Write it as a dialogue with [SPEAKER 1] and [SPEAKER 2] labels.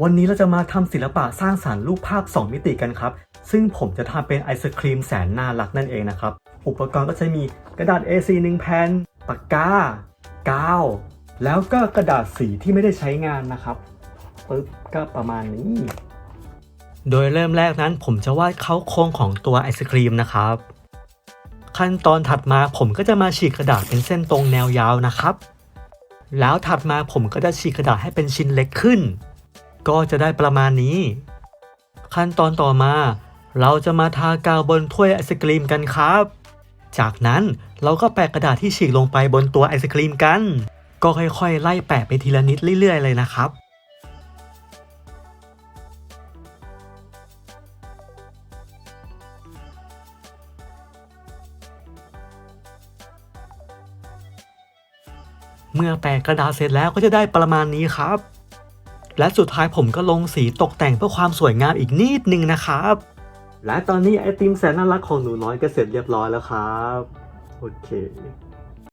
[SPEAKER 1] วันนี้เราจะมาทำศิลปะสร้างสารรค์รูปภาพ 2 มิติกันครับ ซึ่งผมจะทำเป็นไอศครีมแสนน่ารักนั่นเองนะครับ อุปกรณ์ก็จะมีกระดาษ A4 1แผ่นปากกากาว แล้วก็กระดาษสีที่ไม่ได้ใช้งานนะครับปึ๊บก็ประมาณนี้ โดยเริ่มแรกนั้นผมจะวาดเขาโครงของตัวไอศครีมนะครับ ขั้นตอนถัดมาผมก็จะมาฉีกกระดาษเป็นเส้นตรงแนวยาวนะครับ แล้วถัดมาผมก็จะฉีกกระดาษให้เป็นชิ้นเล็กขึ้น ก็จะได้ประมาณนี้ ขั้นตอนต่อมา เราจะมาทากาวบนถ้วยไอศกรีมกันครับ จากนั้นเราก็แปะกระดาษที่ฉีกลงไปบนตัวไอศกรีมกัน ก็ค่อยๆ ไล่แปะไปทีละนิดเรื่อยๆ เลยนะครับเมื่อแปะกระดาษเสร็จแล้วก็จะได้ประมาณนี้ครับ และสุดท้ายผมก็ลงสีตกแต่งเพื่อความสวยงามอีกนิดนึงนะครับ และตอนนี้ไอติมแสนน่ารักของหนูน้อยก็เสร็จเรียบร้อยแล้วครับ โอเค